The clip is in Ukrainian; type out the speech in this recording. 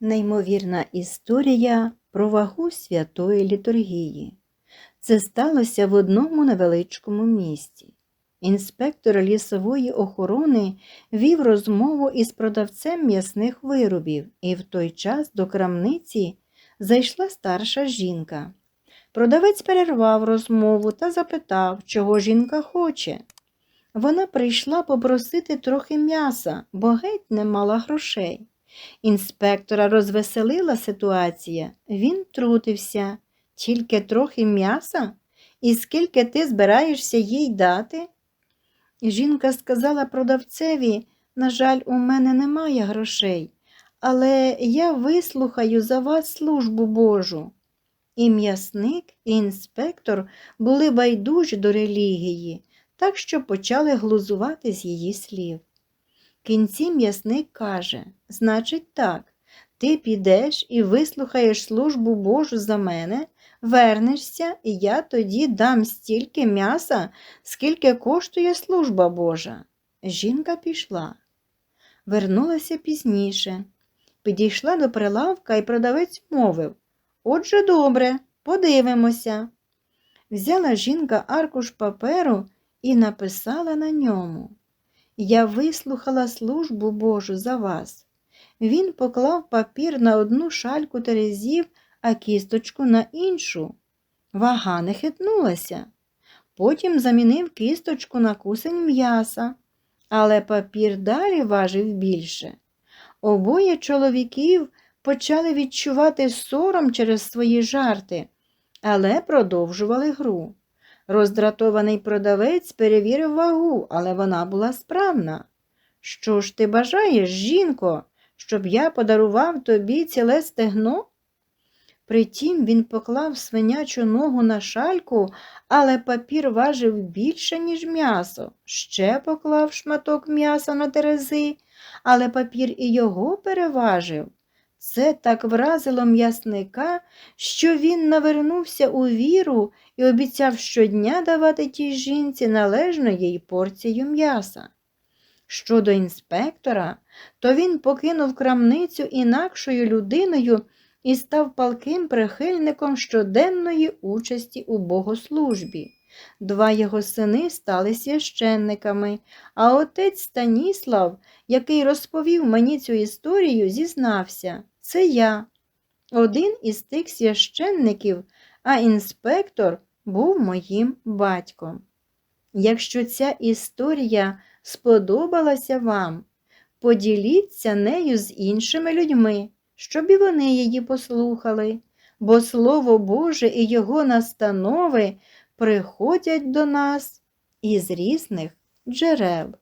Неймовірна історія про вагу святої літургії. Це сталося в одному невеличкому місті. Інспектор лісової охорони вів розмову із продавцем м'ясних виробів, і в той час до крамниці зайшла старша жінка. Продавець перервав розмову та запитав, чого жінка хоче. Вона прийшла попросити трохи м'яса, бо геть не мала грошей. Інспектора розвеселила ситуація. Він трутився. Тільки трохи м'яса? І скільки ти збираєшся їй дати? Жінка сказала продавцеві, на жаль, у мене немає грошей, але я вислухаю за вас службу Божу. І м'ясник, і інспектор були байдужі до релігії, так що почали глузувати з її слів. Кінці м'ясник каже, значить так, ти підеш і вислухаєш службу Божу за мене, вернешся, і я тоді дам стільки м'яса, скільки коштує служба Божа. Жінка пішла. Вернулася пізніше. Підійшла до прилавка і продавець мовив Отже, добре, подивимося. Взяла жінка аркуш паперу і написала на ньому. Я вислухала службу Божу за вас. Він поклав папір на одну шальку терезів, а кісточку на іншу. Вага не хитнулася. Потім замінив кісточку на кусень м'яса, але папір далі важив більше. Обоє чоловіків почали відчувати сором через свої жарти, але продовжували гру. Роздратований продавець перевірив вагу, але вона була справна. Що ж ти бажаєш, жінко, щоб я подарував тобі ціле стегно? Притім він поклав свинячу ногу на шальку, але папір важив більше, ніж м'ясо. Ще поклав шматок м'яса на терези, але папір і його переважив. Це так вразило м'ясника, що він навернувся у віру і обіцяв щодня давати тій жінці належну їй порцію м'яса. Щодо інспектора, то він покинув крамницю інакшою людиною і став палким прихильником щоденної участі у богослужбі. Два його сини стали священниками, а отець Станіслав, який розповів мені цю історію, зізнався це я, один із тих священників, а інспектор був моїм батьком. Якщо ця історія сподобалася вам, поділіться нею з іншими людьми, щоб і вони її послухали, бо Слово Боже і Його настанови приходять до нас із різних джерел.